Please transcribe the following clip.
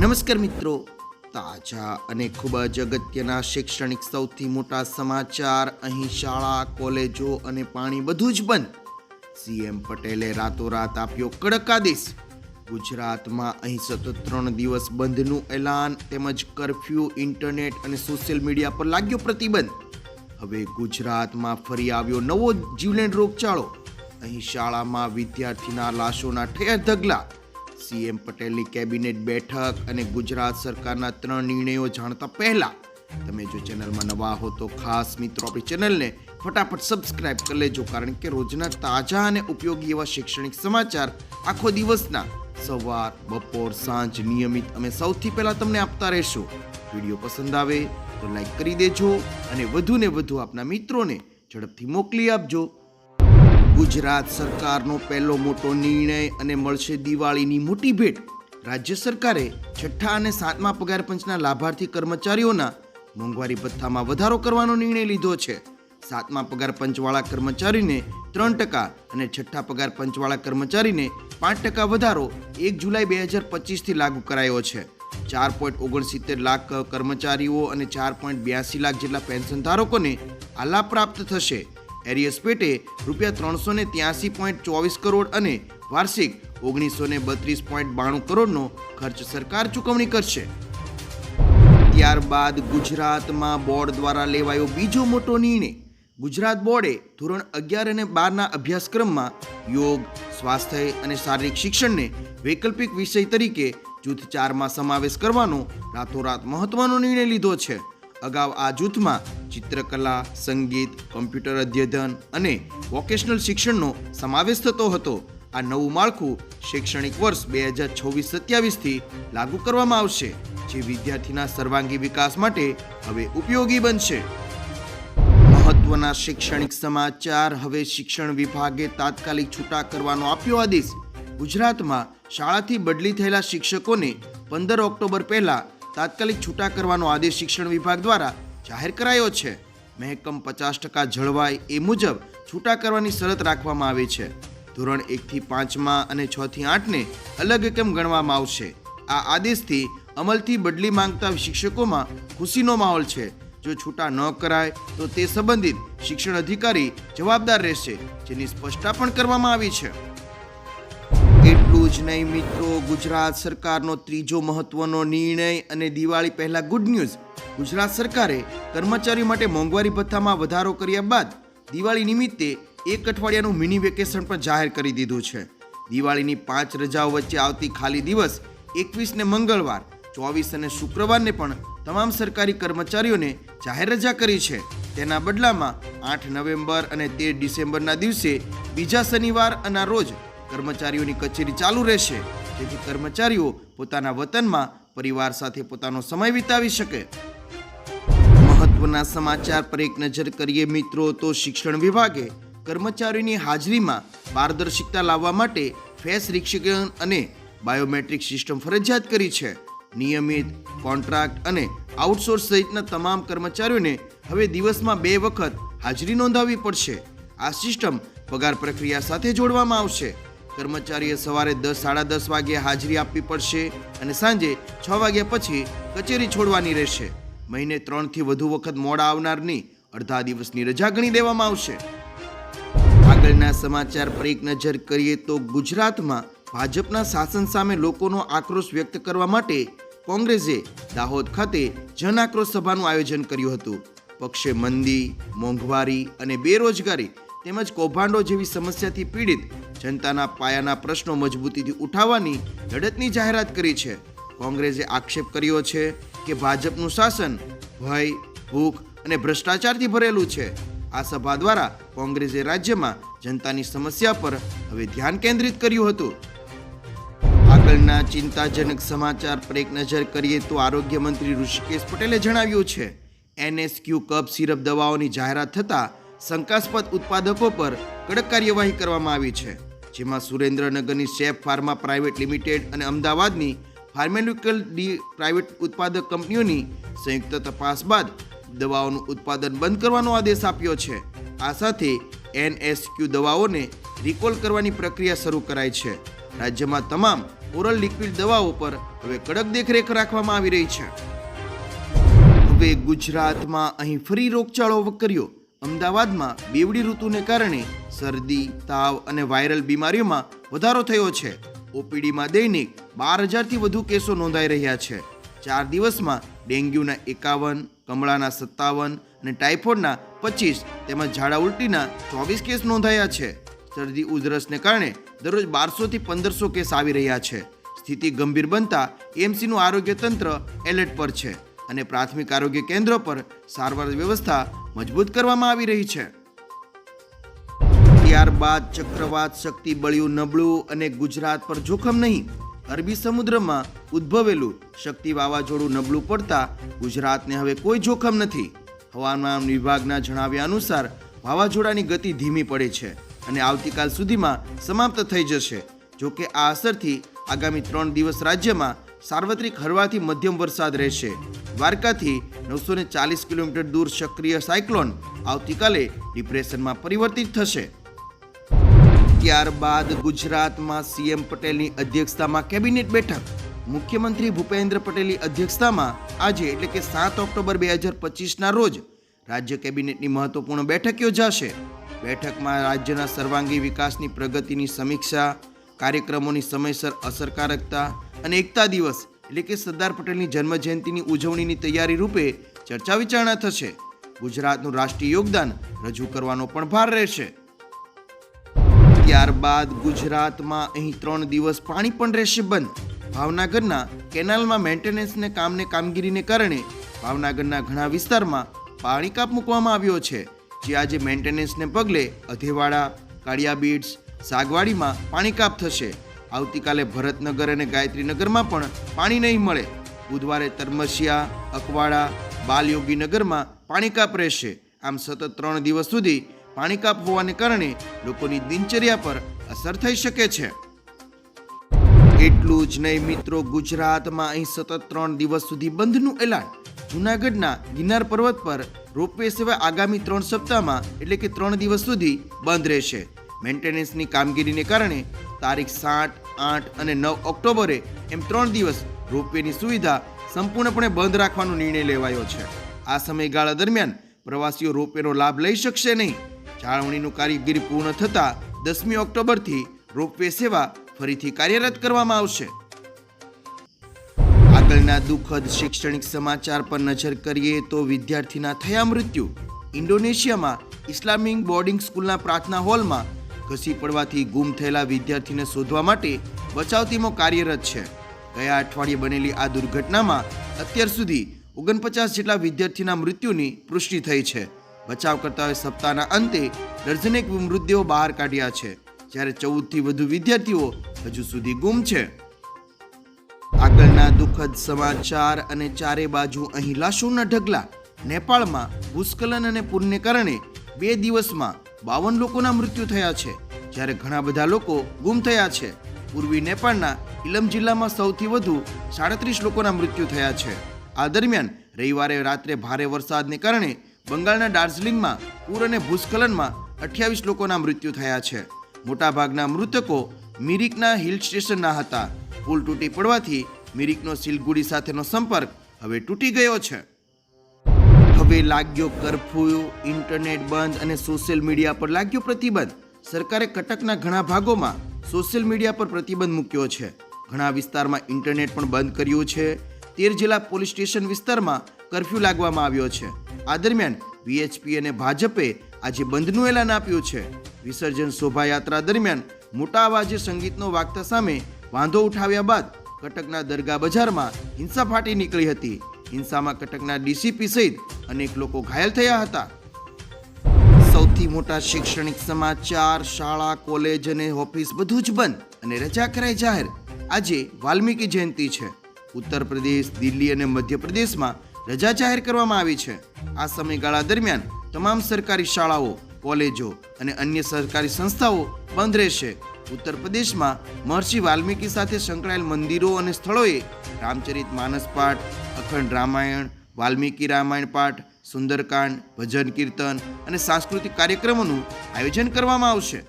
નમસ્કાર મિત્રો. તાજા અને ખૂબ જ અગત્યના શૈક્ષણિક સૌથી મોટા સમાચાર અહીં શાળા, કોલેજો અને પાણી બધું જ બંધ. સીએમ પટેલે રાતોરાત આપ્યો કડક આદેશ. ગુજરાતમાં અહીં સતત ત્રણ દિવસ બંધનું એલાન તેમજ કરફ્યુ, ઇન્ટરનેટ અને સોશિયલ મીડિયા પર લાગ્યો પ્રતિબંધ. હવે ગુજરાતમાં ફરી આવ્યો નવો જીવલેણ રોગચાળો. અહીં શાળામાં વિદ્યાર્થીના લાશોના ઠેર ઢગલા. સીએમ પટેલની કેબિનેટ બેઠક અને ગુજરાત સરકારના ત્રણ નિર્ણયો જાણતા પહેલા તમે જો ચેનલમાં નવા હો તો ખાસ મિત્રો આપણી ચેનલને ફટાફટ સબસ્ક્રાઇબ કરી લેજો, કારણ કે રોજના તાજા અને ઉપયોગી એવા શૈક્ષણિક સમાચાર આખો દિવસના સવાર, બપોર, સાંજ નિયમિત અમે સૌથી પહેલાં તમને આપતા રહેશું. વીડિયો પસંદ આવે તો લાઈક કરી દેજો અને વધુને વધુ આપના મિત્રોને ઝડપથી મોકલી આપજો. ગુજરાત સરકારનો પહેલો મોટો નિર્ણય અને મળશે દિવાળીની મોટી ભેટ. રાજ્ય સરકારે છઠ્ઠા અને સાતમા પગાર પંચના લાભાર્થી કર્મચારીઓના મોંઘવારી ભથ્થામાં વધારો કરવાનો નિર્ણય લીધો છે. સાતમા પગાર પંચવાળા કર્મચારીને ત્રણ ટકા અને છઠ્ઠા પગાર પંચવાળા કર્મચારીને પાંચ ટકા વધારો એક જુલાઈ બે હજાર પચીસથી લાગુ કરાયો છે. ચાર પોઈન્ટ ઓગણસિત્તેર લાખ કર્મચારીઓ અને ચાર પોઈન્ટ બ્યાસી લાખ જેટલા પેન્શન ધારકોને આ લાભ પ્રાપ્ત થશે. એરિયસ પેટે રૂપિયા ત્રણસો ને ત્યાસી પોઈન્ટ ચોવીસ કરોડ અને વાર્ષિક ઓગણીસો ને બત્રીસ પોઈન્ટ બાણું કરોડનો ખર્ચ સરકાર ચૂકવણી કરશે. ત્યારબાદ ગુજરાતમાં બોર્ડ દ્વારા લેવાયો બીજો મોટો નિર્ણય. ગુજરાત બોર્ડે ધોરણ અગિયાર અને બારના અભ્યાસક્રમમાં યોગ, સ્વાસ્થ્ય અને શારીરિક શિક્ષણને વૈકલ્પિક વિષય તરીકે જૂથ ચારમાં સમાવેશ કરવાનો રાતોરાત મહત્વનો નિર્ણય લીધો છે. અગાઉ આ જૂથમાં ચિત્રકલા, સંગીત, કોમ્પ્યુટર અધ્યયન અને વોકેશનલ શિક્ષણનો સમાવેશ થતો હતો. આ નવું માળખું શૈક્ષણિક વર્ષ બે હજાર છવ્વીસ સત્યાવીસથી લાગુ કરવામાં આવશે, જે વિદ્યાર્થીના સર્વાંગી વિકાસ માટે હવે ઉપયોગી બનશે. મહત્વના શૈક્ષણિક સમાચાર હવે શિક્ષણ વિભાગે તાત્કાલિક છૂટા કરવાનો આપ્યો આદેશ. ગુજરાતમાં શાળાથી બદલી થયેલા શિક્ષકોને પંદર ઓક્ટોબર પહેલા તાત્કાલિક છૂટા કરવાનો આદેશ શિક્ષણ વિભાગ દ્વારા જાહેર કરાયો છે. મહેકમ પચાસ ટકા જળવાય એ મુજબ છૂટા કરવાની શરત રાખવામાં આવી છે. ધોરણ એકથી પાંચમાં અને છ થી આઠને અલગ એકમ ગણવામાં આવશે? આ આદેશથી અમલથી બદલી માંગતા શિક્ષકોમાં ખુશીનો માહોલ છે. જો છૂટા ન કરાય, તો તે સંબંધિત શિક્ષણ અધિકારી જવાબદાર રહેશે, જેની સ્પષ્ટતા પણ કરવામાં આવી છે. એટલું જ નહીં મિત્રો, ગુજરાત સરકારનો ત્રીજો મહત્વનો નિર્ણય અને દિવાળી પહેલા ગુડ ન્યૂઝ ગુજરાત સરકારે કર્મચારીઓ માટે મોંઘવારી ભથ્થામાં વધારો કર્યા બાદ દિવાળી નિમિત્તે એક અઠવાડિયાનું મિની વેકેશન પણ જાહેર કરી દીધું છે. દિવાળીની પાંચ રજાઓ વચ્ચે આવતી ખાલી દિવસ એકવીસ ને મંગળવાર, ચોવીસ અને શુક્રવારને પણ તમામ સરકારી કર્મચારીઓને જાહેર રજા કરી છે. તેના બદલામાં આઠ નવેમ્બર અને તેર ડિસેમ્બરના દિવસે બીજા શનિવાર અને રોજ કર્મચારીઓની કચેરી ચાલુ રહેશે. જેથી કર્મચારીઓ પોતાના વતનમાં પરિવાર સાથે પોતાનો સમય વિતાવી શકે. મહત્વના સમાચાર પર એક નજર કરીએ મિત્રો, તો શિક્ષણ વિભાગે કર્મચારીઓની હાજરીમાં પારદર્શિકતા લાવવા માટે ફેસ રિક્ષિકન અને બાયોમેટ્રિક સિસ્ટમ ફરજિયાત કરી છે. નિયમિત કોન્ટ્રાક્ટ અને આઉટસોર્સ સહિતના તમામ કર્મચારીઓને હવે દિવસમાં બે વખત હાજરી નોંધાવવી પડશે. આ સિસ્ટમ પગાર પ્રક્રિયા સાથે જોડવામાં આવશે. કર્મચારીએ સવારે દસ, સાડા દસ વાગ્યે હાજરી આપવી પડશે અને સાંજે છ વાગ્યા પછી કચેરી છોડવાની રહેશે. મહિને ત્રણથી વધુ વખત મોડા આવનારની અડધા દિવસની રજા ગણી દેવામાં આવશે. આગળના સમાચાર પર એક નજર કરીએ તો ગુજરાતમાં ભાજપના શાસન સામે લોકોનો આક્રોશ વ્યક્ત કરવા માટે કોંગ્રેસે દાહોદ ખાતે જન આક્રોશ સભાનું આયોજન કર્યું હતું. પક્ષે મંદી, મોંઘવારી અને બેરોજગારી તેમજ કૌભાંડો જેવી સમસ્યાથી પીડિત જનતાના પાયાના પ્રશ્નો મજબૂતીથી ઉઠાવવાની લડતની જાહેરાત કરી છે. કોંગ્રેસે આક્ષેપ કર્યો છે કે ભાજપનું શાસન ભય, ભૂખ અને ભ્રષ્ટાચારથી ભરેલું છે. આ સભા દ્વારા કોંગ્રેસે રાજ્યમાં જનતાની સમસ્યા પર હવે ધ્યાન કેન્દ્રિત કર્યું હતું. આગળના ચિંતાજનક સમાચાર પર એક નજર કરીએ તો આરોગ્ય મંત્રી ઋષિકેશ પટેલે જણાવ્યું છે, એનએસક્યુ કપ સિરપ દવાઓની જાહેરાત થતાં શંકાસ્પદ ઉત્પાદકો પર કડક કાર્યવાહી કરવામાં આવી છે. જેમાં સુરેન્દ્રનગરની શેફ ફાર્મા પ્રાઇવેટ લિમિટેડ અને અમદાવાદની ફાર્મેલ્યુકલ ડી પ્રાઇવેટ ઉત્પાદક કંપનીઓની સંયુક્ત તપાસ બાદ દવાઓનું ઉત્પાદન બંધ કરવાનો આદેશ આપ્યો છે. આ સાથે એનએસક્યુ દવાઓને રિકોલ કરવાની પ્રક્રિયા શરૂ કરાઈ છે. રાજ્યમાં તમામ ઓરલ લિક્વિડ દવાઓ પર હવે કડક દેખરેખ રાખવામાં આવી રહી છે. હવે ગુજરાતમાં અહીં ફરી રોગચાળો વકર્યો. અમદાવાદમાં બેવડી ઋતુને કારણે શરદી, તાવ અને વાયરલ બીમારીઓમાં વધારો થયો છે. ઓપીડીમાં દૈનિક બાર હજારથી વધુ કેસો નોંધાઈ રહ્યા છે. ચાર દિવસમાં ડેન્ગ્યુના એકાવન, કમળાના સત્તાવન અને ટાઇફોઇડના પચીસ તેમજ ઝાડા ઉલટીના ચોવીસ કેસ નોંધાયા છે. શરદી, ઉધરસને કારણે દરરોજ બારસોથી પંદરસો કેસ આવી રહ્યા છે. સ્થિતિ ગંભીર બનતા એમસીનું આરોગ્ય તંત્ર એલર્ટ પર છે અને પ્રાથમિક આરોગ્ય કેન્દ્ર પર સારવાર વ્યવસ્થા મજબૂત કરવામાં આવી રહી છે. ત્યારબાદ ચક્રવાત શક્તિ બળ્યું નબળું અને ગુજરાત પર જોખમ નહીં. અરબી સમુદ્રમાં ઉદ્ભવેલું શક્તિ વાવાઝોડું નબળું પડતા ગુજરાતને હવે કોઈ જોખમ નથી. હવામાન વિભાગના જણાવ્યા અનુસાર વાવાઝોડાની ગતિ ધીમી પડે છે અને આવતીકાલ સુધીમાં સમાપ્ત થઈ જશે. જોકે આ અસરથી આગામી ત્રણ દિવસ રાજ્યમાં સાર્વત્રિક હળવાથી મધ્યમ વરસાદ રહેશે. દ્વારકાથી નવસો ચાલીસ કિલોમીટર દૂર સક્રિય સાયક્લોન આવતીકાલે ડિપ્રેશનમાં પરિવર્તિત થશે. ત્યારબાદ ગુજરાતમાં સીએમ પટેલની અધ્યક્ષતામાં કેબિનેટ બેઠક. મુખ્યમંત્રી ભૂપેન્દ્ર પટેલની અધ્યક્ષતામાં આજે એટલે કે સાત ઓક્ટોબર બે હજાર પચીસના રોજ રાજ્ય કેબિનેટની મહત્વપૂર્ણ બેઠક યોજાશે. બેઠકમાં રાજ્યના સર્વાંગી વિકાસની પ્રગતિની સમીક્ષા, કાર્યક્રમોની સમયસર અસરકારકતા અને એકતા દિવસ એટલે કે સરદાર પટેલની જન્મજયંતિની ઉજવણીની તૈયારી રૂપે ચર્ચા વિચારણા થશે. ગુજરાતનું રાષ્ટ્રીય યોગદાન રજૂ કરવાનો પણ ભાર રહેશે. ત્યારબાદ ગુજરાતમાં અહીં ત્રણ દિવસ પાણી પણ રહેશે બંધ. ભાવનગરના કેનાલમાં મેન્ટેનન્સને કામને કામગીરીને કારણે ભાવનગરના ઘણા વિસ્તારમાં પાણી કાપ મૂકવામાં આવ્યો છે, જે આજે મેન્ટેનન્સને પગલે અધેવાડા, કાળિયા બીડ્સ, સાગવાડીમાં પાણી કાપ થશે. આવતીકાલે ભરતનગર અને ગાયત્રીનગરમાં પણ પાણી નહીં મળે. બુધવારે તરમસિયા, અકવાડા, બાલયોગીનગરમાં પાણી કાપ રહેશે. આમ સતત ત્રણ દિવસ સુધી પાણી કાપ હોવાને કારણે લોકોની દિનચર્યા પર અસર થઈ શકે છે. એટલું જ નહીં મિત્રો, ગુજરાતમાં અહીં સતત ત્રણ દિવસ સુધી બંધનું એલાન. જૂનાગઢના ગિરનાર પર્વત પર રોપવે સેવા આગામી ત્રણ સપ્તાહમાં, એટલે કે ત્રણ દિવસ સુધી બંધ રહેશે. મેન્ટેનન્સની કામગીરીને કારણે તારીખ સાત, આઠ અને નવ ઓક્ટોબરે એમ ત્રણ દિવસ રોપવેની સુવિધા સંપૂર્ણપણે બંધ રાખવાનો નિર્ણય લેવાયો છે. આ સમયગાળા દરમિયાન પ્રવાસીઓ રોપવેનો લાભ લઈ શકશે નહીં. જાળવણીનું કામગીરી પૂર્ણ થતાં દસમી ઓક્ટોબરથી રોપવે સેવા ફરીથી કાર્યરત કરવામાં આવશે. આગળના દુઃખદ શૈક્ષણિક સમાચાર પર નજર કરીએ તો વિદ્યાર્થીના થયા મૃત્યુ. ઇન્ડોનેશિયામાં ઇસ્લામિક બોર્ડિંગ સ્કૂલના પ્રાર્થના હોલમાં ઘસી પડવાથી ગુમ થયેલા વિદ્યાર્થીને શોધવા માટે બચાવ ટીમો કાર્યરત છે. ગયા અઠવાડિયે બનેલી આ દુર્ઘટનામાં અત્યાર સુધી ઓગણપચાસ જેટલા વિદ્યાર્થીના મૃત્યુની પુષ્ટિ થઈ છે. બચાવકર્તાઓએ સપ્તાહના અંતે દર્જનેક મૃતદેહો બહાર કાઢ્યા છે. જ્યારે ચૌદથી વધુ વિદ્યાર્થીઓ હજુ સુધી ગુમ છે. આગળના દુઃખદ સમાચાર અને ચારે બાજુ અહીં લાશોના ઢગલા. નેપાળમાં ભૂસ્ખલન અને પૂરને કારણે બે દિવસમાં બાવન લોકોના મૃત્યુ થયા છે. જ્યારે ઘણા બધા લોકો ગુમ થયા છે. પૂર્વી નેપાળના ઇલમ જિલ્લામાં સૌથી વધુ સાડત્રીસ લોકોના મૃત્યુ થયા છે. આ દરમિયાન રવિવારે રાત્રે ભારે વરસાદને કારણે બંગાળના દાર્જિલિંગમાં, પૂર અને ભૂસ્ખલનમાં અઠ્યાવીસ લોકોના મૃત્યુ થયા છે. મોટાભાગના મૃતકો મિરિકના હિલ સ્ટેશનના હતા. પુલ તૂટી પડવાથી મિરિકનો સિલગુડી સાથેનો સંપર્ક હવે તૂટી ગયો છે. હવે લાગ્યો કરફ્યુ, ઇન્ટરનેટ બંધ અને સોશિયલ મીડિયા પર લાગ્યો પ્રતિબંધ. સરકારે કટકના ઘણા ભાગોમાં સોશિયલ મીડિયા પર પ્રતિબંધ મૂક્યો છે. ઘણા વિસ્તારમાં ઇન્ટરનેટ પણ બંધ કર્યું છે. તેર જિલ્લા પોલીસ સ્ટેશન વિસ્તારમાં કરફ્યુ લાગવામાં આવ્યો છે. આ દરમિયાન વીએચપી અને ભાજપે આજે બંધનું એલાન આપ્યું છે. વિસર્જન શોભાયાત્રા દરમિયાન મોટા અવાજે સંગીતનો વાગતા સામે વાંધો ઉઠાવ્યા બાદ કટકના દરગાહ બજારમાં હિંસા ફાટી નીકળી હતી. હિંસામાં કટકના ડીસીપી સહિત અનેક લોકો ઘાયલ થયા હતા. સૌથી મોટા શૈક્ષણિક સમાચાર, શાળા, કોલેજ અને ઓફિસ બધું જ બંધ અને રજા કરાઈ જાહેર. આજે વાલ્મીકી જયંતિ છે. ઉત્તર પ્રદેશ, દિલ્હી અને મધ્યપ્રદેશમાં રજા જાહેર કરવામાં આવી છે. આ સમયગાળા દરમિયાન તમામ સરકારી શાળાઓ, કોલેજો અને અન્ય સરકારી સંસ્થાઓ બંધ રહેશે. ઉત્તર પ્રદેશમાં મહર્ષિ વાલ્મીકી સાથે સંકળાયેલ મંદિરો અને સ્થળોએ રામચરિત માનસ પાઠ, અખંડ રામાયણ, વાલ્મીકી રામાયણ પાઠ, સુંદરકાંડ, ભજન કીર્તન અને સાંસ્કૃતિક કાર્યક્રમોનું આયોજન કરવામાં આવશે.